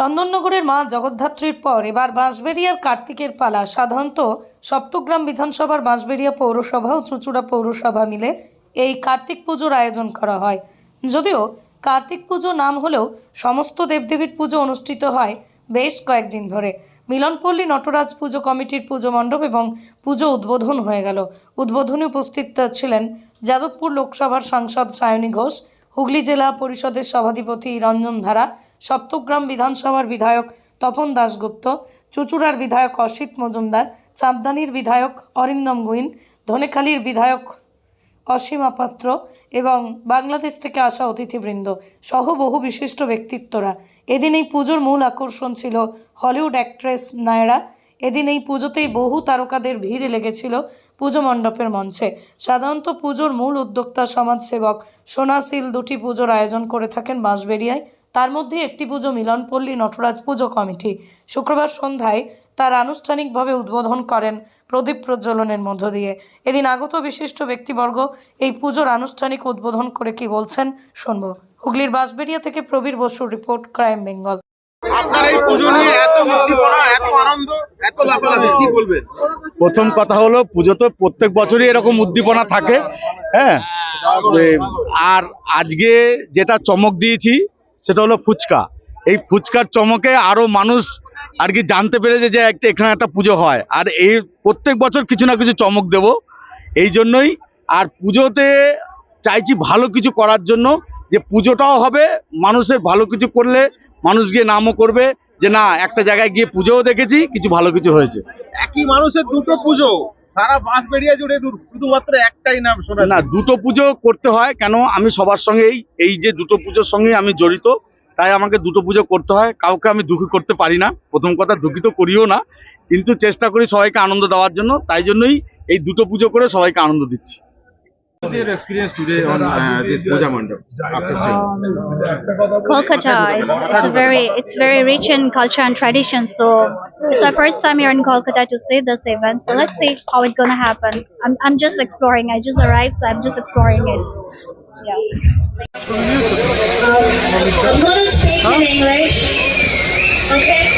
চন্দননগরের মা জগদ্ধাত্রীর পর এবার বাঁশবেরিয়ার কার্তিকের পালা। সাধারণত সপ্তগ্রাম বিধানসভার বাঁশবেরিয়া পৌরসভা ও চুঁচুড়া পৌরসভা মিলে এই কার্তিক পুজোর আয়োজন করা হয়। যদিও কার্তিক পুজো নাম হলেও সমস্ত দেবদেবীর পুজো অনুষ্ঠিত হয় বেশ কয়েকদিন ধরে। মিলনপল্লী নটরাজ পুজো কমিটির পুজো মণ্ডপ এবং পুজো উদ্বোধন হয়ে গেল। উদ্বোধনে উপস্থিত ছিলেন যাদবপুর লোকসভার সাংসদ সায়নী ঘোষ হুগলি জেলা পরিষদের সভাধিপতি রঞ্জন ধারা, সপ্তগ্রাম বিধানসভার বিধায়ক তপন দাশগুপ্ত, চুচুড়ার বিধায়ক অসিত মজুমদার, চাঁদদানির বিধায়ক অরিন্দম গুইন, ধনেখালির বিধায়ক অসীমা পাত্র এবং বাংলাদেশ থেকে আসা অতিথিবৃন্দ সহ বহু বিশিষ্ট ব্যক্তিত্বরা। এদিন এই পুজোর মূল আকর্ষণ ছিল হলিউড অ্যাক্ট্রেস নায়রা এদিন এই পুজোতেই বহু তারকাদের ভিড় লেগেছিল পুজো মণ্ডপের মঞ্চে। সাধারণত পুজোর মূল উদ্যোক্তা সমাজসেবক সোনাশীল দুটি পুজোর আয়োজন করে থাকেন বাঁশবেরিয়ায় তার মধ্যে একটি পুজো মিলনপল্লী নটরাজ পুজো কমিটি। শুক্রবার সন্ধ্যায় তার আনুষ্ঠানিকভাবে উদ্বোধন করেন প্রদীপ প্রজ্বলনের মধ্য দিয়ে। এদিন আগত বিশিষ্ট ব্যক্তিবর্গ এই পুজোর আনুষ্ঠানিক উদ্বোধন করে কি বলছেন শুনব। হুগলির বাঁশবেরিয়া থেকে প্রবীর বসুর রিপোর্ট ক্রাইম বেঙ্গল। আপনার এই পুজো নিয়ে এত এত আনন্দ এত লাফালাফি কি বলবেন প্রথম কথা হলো পুজো তো প্রত্যেক বছরই এরকম উদ্দীপনা থাকে হ্যাঁ? আর আজকে যেটা চমক দিয়েছি, সেটা হলো ফুচকা। এই ফুচকার চমকে আরও মানুষ আর কি জানতে পেরেছে যে একটা, এখানে একটা পুজো হয়। আর এই প্রত্যেক বছর কিছু না কিছু চমক দেব। এই জন্যই আর পুজোতে চাইছি ভালো কিছু করার জন্য, যে পুজোটাও হবে, মানুষের ভালো কিছু করলে মানুষ গিয়ে নামও করবে, যে না, একটা জায়গায় গিয়ে পুজোও দেখেছি, কিছু ভালো কিছু হয়েছে। একই মানুষের দুটো পুজো। সারা বাঁশ বেরিয়ে জুড়ে শুধুমাত্র একটাই নাম শোনা না দুটো পুজো করতে হয় কেন আমি সবার সঙ্গেই এই যে দুটো পুজোর সঙ্গেই আমি জড়িত তাই আমাকে দুটো পুজো করতে হয়। কাউকে আমি দুঃখী করতে পারি না। প্রথম কথা দুঃখিত করিও না। কিন্তু চেষ্টা করি সবাইকে আনন্দ দেওয়ার জন্য। তাই জন্যই এই দুটো পুজো করে সবাইকে আনন্দ দিচ্ছি। Your experience today on uh, this puja mandap after seeing Kolkata is it's a very it's very rich in culture and tradition. So it's my first time here in Kolkata to see this event. So let's see how it's gonna happen. I'm I'm just exploring. I just arrived, so I'm just exploring it. Yeah. I'm gonna speak in English. Okay.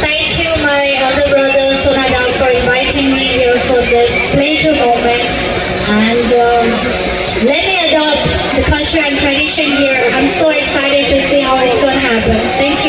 Thank you, my elder brother Sonadal, for inviting me here for this pleasure moment. And um, let me adopt the culture and tradition here. I'm so excited to see how it's gonna happen. Thank